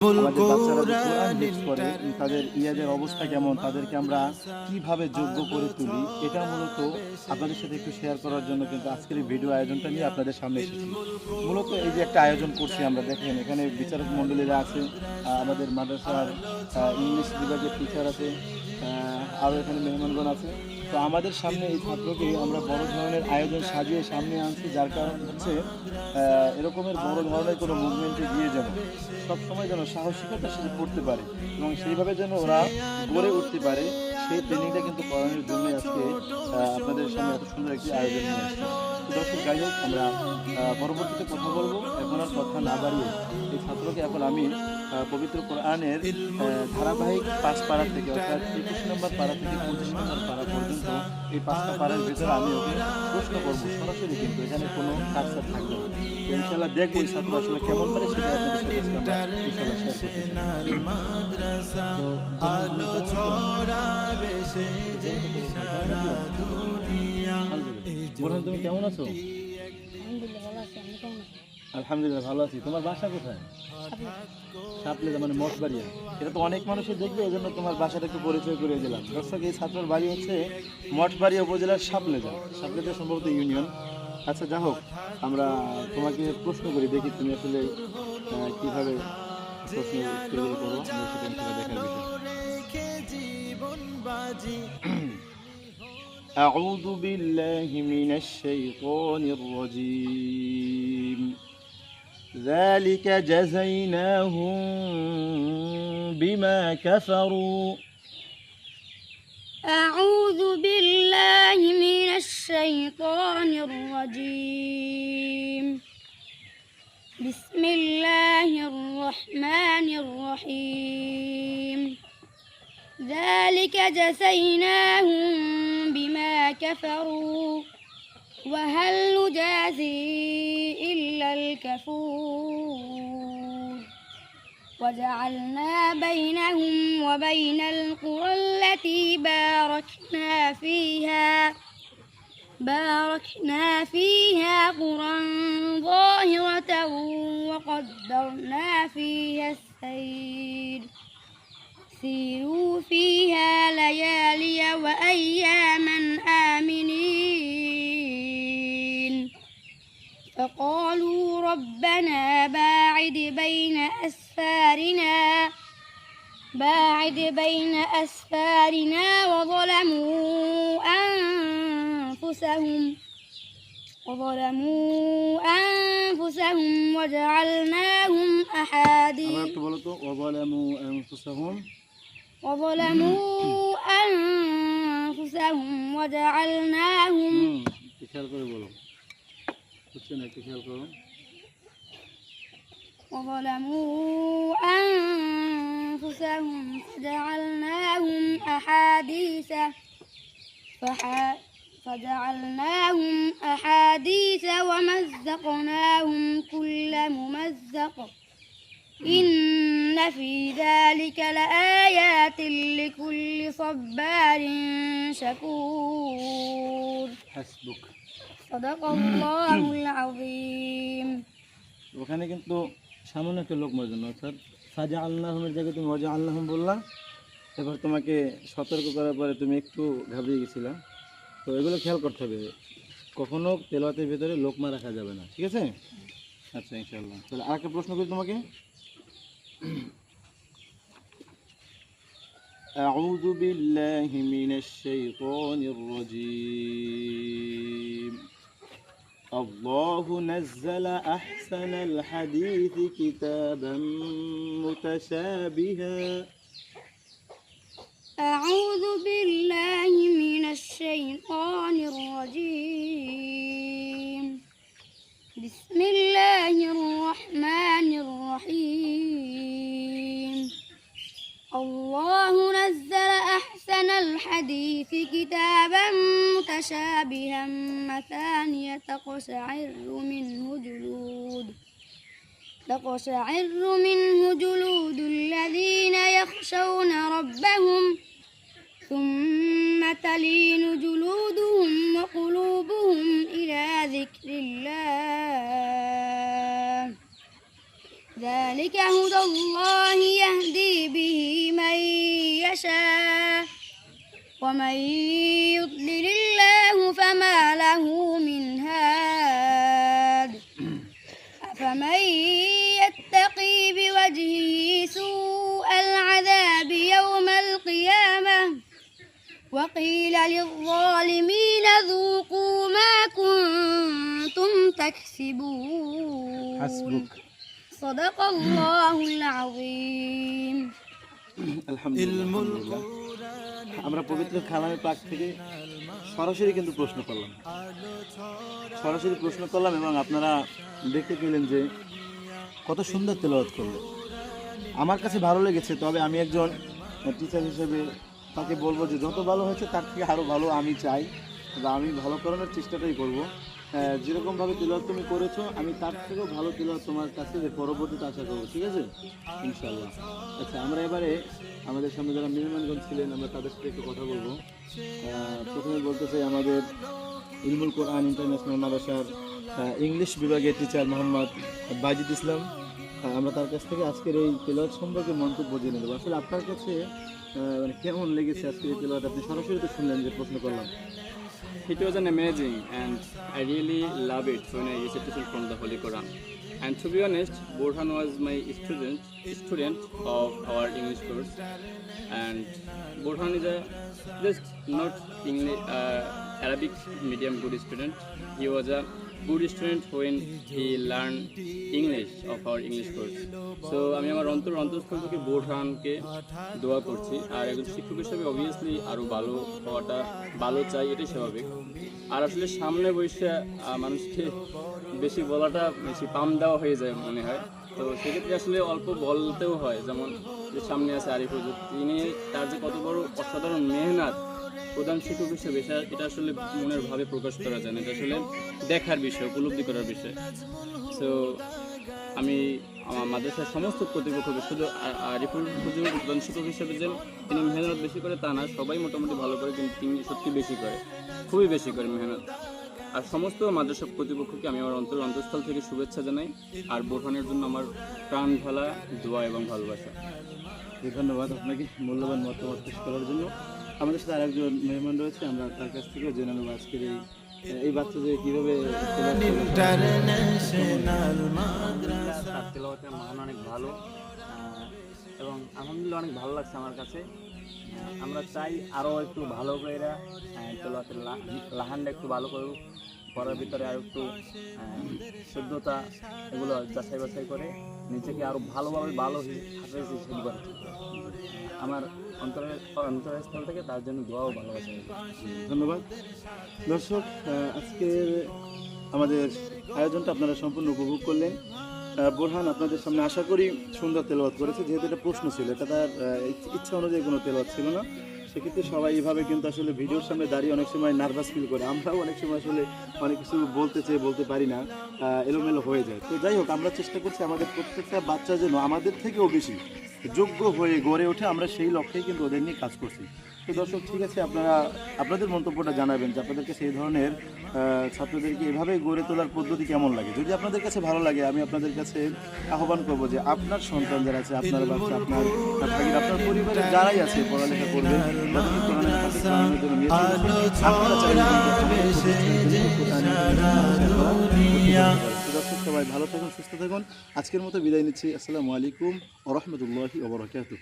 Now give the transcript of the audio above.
আমাদের বাচ্চারা যে কোরআন হিফজ করে তাদের ইয়াদের অবস্থা কেমন তাদেরকে আমরা কীভাবে যোগ্য করে তুলি এটা মূলত আপনাদের সাথে একটু শেয়ার করার জন্য কিন্তু আজকের এই ভিডিও আয়োজনটা নিয়ে আপনাদের সামনে এসেছি। মূলত এই যে একটা আয়োজন করছি আমরা দেখেন এখানে বিচারক মণ্ডলীরা আছে আমাদের মাদ্রাসার ইংলিশ বিভাগের টিচার আছে আরও এখানে মেহমানগণ আছে। তো আমাদের সামনে এই ছাত্রকে আমরা বড় ধরনের আয়োজন সাজিয়ে সামনে আনছি যার কারণ হচ্ছে আহ, এরকমের বড় ধরনের কোনো মুভমেন্টে গিয়ে যেন সবসময় যেন সাহসিকতার সাথে পড়তে পারে এবং সেইভাবে যেন ওরা গড়ে উঠতে পারে, সেই ট্রেনিংটা কিন্তু করানোর জন্য আজকে আপনাদের সামনে এত সুন্দর একটি আয়োজন নিয়ে আসছি দর্শক, যাই হোক, আমরা পরবর্তীতে কথা বলব। এখন আর কথা না বাড়িয়ে এই ছাত্রকে এখন আমি পবিত্র কোরআনের ধারাবাহিক পাঁচ পাড়া থেকে, অর্থাৎ একুশ নম্বর পাড়া থেকে পঁচিশ নম্বর পাড়া পর্যন্ত এই পাঁচটা পাড়ার ভিতরে আমি ওকে প্রশ্ন করব। সরাসরি কিন্তু এখানে কোনো কাজটা থাকবে না। তো ইনশাল্লাহ দেখব এই ছাত্র আসলে কেমন পারে সেটা বোরহান তুমি কেমন আছো? আলহামদুলিল্লাহ ভালো আছি। আলহামদুলিল্লাহ ভালো আছি আপনি কেমন আছেন তোমার বাসা কোথায় আপনি সাপলে মানে মঠবাড়িয়া এটা তো অনেক মানুষই দেখবে ওই জন্য তোমার বাসাটা একটু পরিচয় করে দিলাম দর্শক এই ছাত্রের বাড়ি হচ্ছে মঠবাড়িয়া উপজেলার সাপলেজা সাপলেজা সম্ভবত ইউনিয়ন আচ্ছা যা হোক আমরা তোমাকে প্রশ্ন করি দেখি তুমি আসলে আহ, কিভাবে প্রশ্ন উত্তরগুলো করো আমরা সেটা ইনশাল্লাহ দেখার বিষয় أعوذ بالله من الشيطان الرجيم ذلك جزيناهم بما كفروا. أعوذ بالله من الشيطان الرجيم. بسم الله الرحمن الرحيم. ذلك جزيناهم وجعلنا بينهم وبين القرى التي باركنا فيها باركنا فيها قرى ظاهرة وقدرنا فيها السير. سيروا فيها ليالي وأياما آمنين. فقالوا ربنا باعد بين أسفارنا باعد بين أسفارنا وظلموا أنفسهم وظلموا أنفسهم وجعلناهم আবার أحاديث একটু বলো তো وظلموا أنفسهم وظلموا أنفسهم وجعلناهم হুম একটু খেয়াল করে বলো হচ্ছে না একটু খেয়াল করো وظلموا أنفسهم فجعلناهم أحاديث فح- فجعلناهم أحاديث ومزقناهم كل ممزق إن في ذلك لآيات لكل صبار شكور হাসবুক صدق الله العظيم ওখানে কিন্তু সামান্য একটা লোক জন্য অর্থাৎ সাজা আল্লাহমের জায়গায় তুমি অজা আল্লাহম বললা এবার তোমাকে সতর্ক করার পরে তুমি একটু ঘাবড়িয়ে গেছিলা তো এগুলো খেয়াল করতে হবে কখনো তেলাতের ভেতরে লোকমা রাখা যাবে না ঠিক আছে আচ্ছা ইনশাল্লাহ তাহলে আর একটা প্রশ্ন করি তোমাকে أعوذ بالله من الشيطان الرجيم الله نزل أحسن الحديث كتابا متشابها. أعوذ بالله من الشيطان الرجيم. بسم الله الرحمن الرحيم. الله نزل أحسن الحديث كتابا متشابها. مثانية تقشعر منه جلود. تقشعر منه جلود الذين يخشون ربهم. ثم تلين جلودهم وقلوبهم إلى ذكر الله. ذلك هدى الله يهدي به من يشاء. ومن يضلل أفمن يتقي بوجهه سوء العذاب يوم القيامة وقيل للظالمين ذوقوا ما كنتم تكسبون হাসবুক صدق الله العظيم আলহামদুলিল্লাহ আমরা পবিত্র খালামে পাক থেকে সরাসরি কিন্তু প্রশ্ন করলাম সরাসরি প্রশ্ন করলাম এবং আপনারা দেখতে পেলেন যে কত সুন্দর তেলাওয়াত করল আমার কাছে ভালো লেগেছে, তবে আমি একজন টিচার হিসেবে তাকে বলব যে যত ভালো হয়েছে তার থেকে আরও ভালো আমি চাই বা আমি ভালো করানোর চেষ্টাটাই করব। যেরকমভাবে তিলওয়াত তুমি করেছ, আমি তার থেকেও ভালো তিলওয়াত তোমার কাছে যে পরবর্তীতে আশা করব, ঠিক আছে? ইনশাল্লাহ আচ্ছা আমরা এবারে আমাদের সামনে যারা মেহমানগঞ্জ ছিলেন, আমরা তাদের সাথে একটু কথা বলব। প্রথমে বলতে চাই আমাদের ইলমুল কোরআন ইন্টারন্যাশনাল মাদ্রাসার ইংলিশ বিভাগের টিচার মোহাম্মদ বাজিদ ইসলাম। আমরা তার কাছ থেকে আজকের এই খেলোয়াড় সম্পর্কে মন্তব্য জেনে দেবো আসলে আপনার কাছে মানে কেমন লেগেছে আজকের এই খেলোয়াড় আপনি সরাসরি তো শুনলেন যে প্রশ্ন করলাম। It was an amazing and I really love it phone I recitation from the holy Quran and to be honest Borhan was my student student of our English course and Borhan is a just not English Arabic medium good student he was a good student when he learned English of our English course. So, আমি আমার অন্তর, অন্তঃস্থল থেকে বোরহানকে দোয়া করছি। আর একজন শিক্ষক হিসেবে অবভিয়াসলি আরও ভালো হওয়াটা ভালো চাই, এটাই স্বাভাবিক। আর আসলে সামনে বসে মানুষকে বেশি বলাটা বেশি পাম দেওয়া হয়ে যায় মনে হয়। তো সেক্ষেত্রে আসলে অল্প বলতেও হয়। যেমন যে সামনে আছে আরিফ তিনি তার যে কত বড় অসাধারণ মেহনত প্রধান শিক্ষক হিসেবে এটা- আসলে মনের ভাবে প্রকাশ করা যায় না। এটা আসলে দেখার বিষয়, উপলব্ধি করার বিষয়। সো আমি আমার মাদ্রাসার সমস্ত কর্তৃপক্ষকে শুধু আরিফুল হুজুর প্রধান শিক্ষক হিসেবে যে তিনি মেহনত বেশি করে তা না, সবাই মোটামুটি ভালো করে কিন্তু তিনি সত্যি বেশি করে, খুবই বেশি করে মেহনত। আর সমস্ত মাদ্রাসা কর্তৃপক্ষকে আমি আমার অন্তর অন্তঃস্থল থেকে শুভেচ্ছা জানাই, আর বোরহানের জন্য আমার প্রাণ ঢালা দোয়া এবং ভালোবাসা। ধন্যবাদ আপনাকে মূল্যবান মতামত পেশ করার জন্য। আমাদের সাথে আরেকজন মেহমান রয়েছে, আমরা তার কাছ থেকে জেনে নেব আজকের এই এই বাচ্চা যে কীভাবে তেলাওয়াতের মান অনেক ভালো এবং আলহামদুলিল্লাহ অনেক ভালো লাগছে আমার কাছে। আমরা চাই আরও একটু ভালো করে তেলাওয়াতের লা- লাহানটা একটু ভালো করুক। পড়ার ভিতরে আরও একটু শুদ্ধতা এগুলো যাচাই বাছাই করে নিজেকে আরও ভালোভাবে ভালো হিসেবে আমার অন্তরের অন্তরস্থল থেকে তার জন্য দোয়াও ভালোবাসা। ধন্যবাদ। দর্শক আহ, আজকের আমাদের আয়োজনটা আপনারা সম্পূর্ণ উপভোগ করলেন। বোরহান আপনাদের সামনে আশা করি সুন্দর তেলবাদ করেছে যেহেতু এটা প্রশ্ন ছিল এটা তার ইচ্ছা অনুযায়ী কোনো তেলাওয়াত ছিল না। সেক্ষেত্রে সবাই এভাবে কিন্তু আসলে ভিডিওর সামনে দাঁড়িয়ে অনেক সময় নার্ভাস ফিল করে। আমরাও অনেক সময় আসলে অনেক কিছু বলতে চেয়ে বলতে পারি না এলোমেলো হয়ে যায়। তো যাই হোক, আমরা চেষ্টা করছি আমাদের প্রত্যেকটা বাচ্চা যেন আমাদের থেকেও বেশি যোগ্য হয়ে গড়ে ওঠে। আমরা সেই লক্ষ্যেই কিন্তু ওদের নিয়ে কাজ করছি। তো দর্শক ঠিক আছে আপনারা আপনাদের মন্তব্যটা জানাবেন যে আপনাদেরকে সেই ধরনের ছাত্রদেরকে এভাবে গড়ে তোলার পদ্ধতি কেমন লাগে? যদি আপনাদের কাছে ভালো লাগে আমি আপনাদের কাছে আহ্বান করব যে আপনার সন্তান যারা আছে আপনার বাচ্চা আপনার আপনার পরিবারের যারাই আছে পড়ালেখা করবেন দর্শক সবাই ভালো থাকুন সুস্থ থাকুন। আজকের মতো বিদায় নিচ্ছি। আসসালামু আলাইকুম ওরহমতুল্লাহি ওবরাকাতুহ